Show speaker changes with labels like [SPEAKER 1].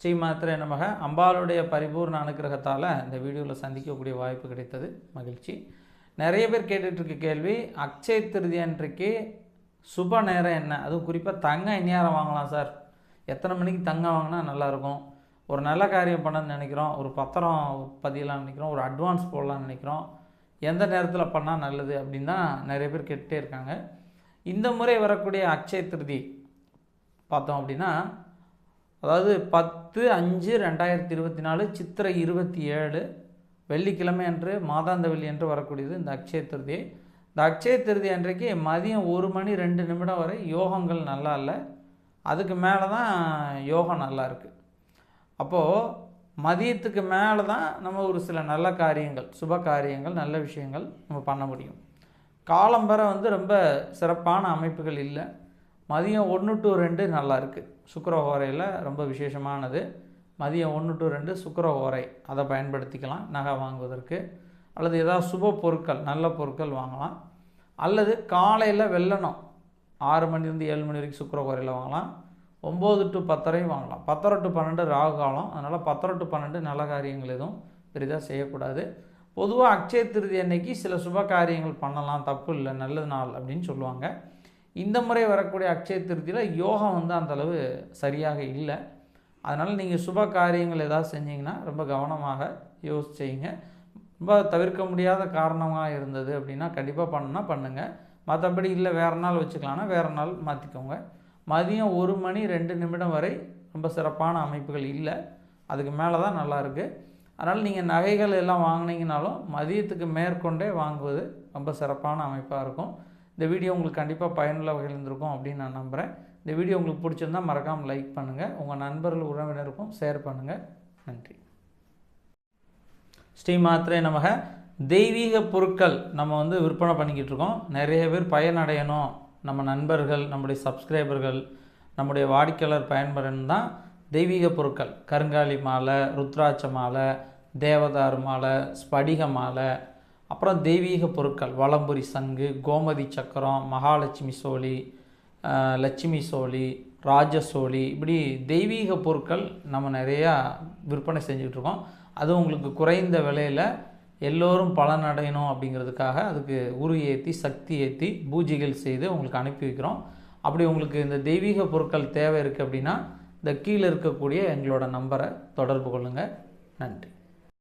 [SPEAKER 1] ஸ்ரீ மாத்திரை நமக. அம்பாளுடைய பரிபூர்ண அனுக்கிரகத்தால் இந்த வீடியோவில் சந்திக்கக்கூடிய வாய்ப்பு கிடைத்தது. மகிழ்ச்சி. நிறைய பேர் கேட்டுட்ருக்க கேள்வி அக்ஷய திருதி அன்றைக்கு சுப நேரம் என்ன? அதுவும் குறிப்பாக தங்கம் இந்நேரம் வாங்கலாம் சார். எத்தனை மணிக்கு தங்கம் வாங்கினா நல்லாயிருக்கும்? ஒரு நல்ல காரியம் பண்ணணும்னு நினைக்கிறோம். ஒரு பத்திரம் பதியலாம்னு நினைக்கிறோம். ஒரு அட்வான்ஸ் போடலாம்னு நினைக்கிறோம். எந்த நேரத்தில் பண்ணால் நல்லது அப்படின்னு தான் நிறைய பேர் கேட்டுகிட்டே இருக்காங்க. இந்த முறை வரக்கூடிய அக்ஷய திருதி பார்த்தோம் அப்படின்னா அதாவது பத்து அஞ்சு ரெண்டாயிரத்தி இருபத்தி நாலு சித்திரை இருபத்தி ஏழு வெள்ளிக்கிழமை அன்று மாதாந்த வெள்ளி என்று வரக்கூடியது இந்த அக்ஷய திருதி. இந்த அக்ஷய திருதி அன்றைக்கு மதியம் ஒரு மணி ரெண்டு நிமிடம் வரை யோகங்கள் நல்லா இல்லை. அதுக்கு மேலே தான் யோகம் நல்லா இருக்குது அப்போது மதியத்துக்கு மேலே தான் நம்ம ஒரு சில நல்ல காரியங்கள் சுப காரியங்கள் நல்ல விஷயங்கள் நம்ம பண்ண முடியும். காலம்பரை வந்து ரொம்ப சிறப்பான அமைப்புகள் இல்லை. மதியம் ஒன்று டு ரெண்டு நல்லா இருக்குது சுக்கரஹோரையில் ரொம்ப விசேஷமானது. மதியம் ஒன்று டு ரெண்டு சுக்கரஹோரை அதை பயன்படுத்திக்கலாம் நகை வாங்குவதற்கு. அல்லது ஏதாவது சுப பொருட்கள் நல்ல பொருட்கள் வாங்கலாம். அல்லது காலையில் வெள்ளனம் ஆறு மணிலேருந்து ஏழு மணி வரைக்கும் சுக்கரஹோரையில் வாங்கலாம். ஒம்பது டு பத்தரையும் வாங்கலாம். பத்தரை டு பன்னெண்டு ராகு காலம். அதனால் பத்தரை டு பன்னெண்டு நல்ல காரியங்கள் எதுவும் பெரிதாக செய்யக்கூடாது. பொதுவாக அக்ஷய திருதி அன்னைக்கு சில சுப காரியங்கள் பண்ணலாம். தப்பு இல்லை நல்ல நாள் அப்படின்னு சொல்லுவாங்க. இந்த முறை வரக்கூடிய அக்ஷய திருத்தியில் யோகம் வந்து அந்தளவு சரியாக இல்லை. அதனால் நீங்கள் சுப காரியங்கள் ஏதாவது செஞ்சீங்கன்னா ரொம்ப கவனமாக யோசிச்சிங்க. செய்யுங்க ரொம்ப தவிர்க்க முடியாத காரணமாக இருந்தது அப்படின்னா கண்டிப்பாக பண்ணுன்னா பண்ணுங்கள் மற்றபடி இல்லை வேறு நாள் வச்சுக்கலாம்னா வேறு நாள் மாற்றிக்கோங்க மதியம் ஒரு மணி ரெண்டு நிமிடம் வரை ரொம்ப சிறப்பான அமைப்புகள் இல்லை. அதுக்கு மேலே தான் நல்லா இருக்குது அதனால் நீங்கள் நகைகள் எல்லாம் வாங்கினீங்கனாலும் மதியத்துக்கு மேற்கொண்டே வாங்குவது ரொம்ப சிறப்பான அமைப்பாக இருக்கும். இந்த வீடியோ உங்களுக்கு கண்டிப்பாக பயனுள்ள வகையில் இருந்திருக்கும் அப்படின்னு நான் நம்புகிறேன் இந்த வீடியோ உங்களுக்கு பிடிச்சிருந்தா மறக்காமல் லைக் பண்ணுங்கள் உங்கள் நண்பர்கள் உறவினருக்கும் ஷேர் பண்ணுங்கள் நன்றி. ஸ்ரீ மாத்திரை நமக. தெய்வீக பொருட்கள் நம்ம வந்து விற்பனை பண்ணிக்கிட்டு இருக்கோம். நிறைய பேர் பயனடையணும். நம்ம நண்பர்கள் நம்முடைய சப்ஸ்கிரைபர்கள் நம்முடைய வாடிக்கையாளர் பயன்பெறணும் தான் தெய்வீக பொருட்கள். கருங்காலி மாலை ருத்ராட்ச மாலை தேவதாரு மாலை ஸ்படிக மாலை அப்புறம் தெய்வீக பொருட்கள் வளம்புரி சங்கு கோமதி சக்கரம் மகாலட்சுமி சோழி லட்சுமி சோழி ராஜசோழி இப்படி தெய்வீக பொருட்கள் நம்ம நிறையா விற்பனை செஞ்சுட்ருக்கோம் அது உங்களுக்கு குறைந்த விலையில் எல்லோரும் பலனடையணும் அப்படிங்கிறதுக்காக அதுக்கு உரு ஏற்றி சக்தி ஏற்றி பூஜைகள் செய்து உங்களுக்கு அனுப்பி வைக்கிறோம். அப்படி உங்களுக்கு இந்த தெய்வீக பொருட்கள் தேவை இருக்குது அப்படின்னா இந்த கீழே இருக்கக்கூடிய எங்களோட நம்பரை தொடர்பு கொள்ளுங்கள் நன்றி.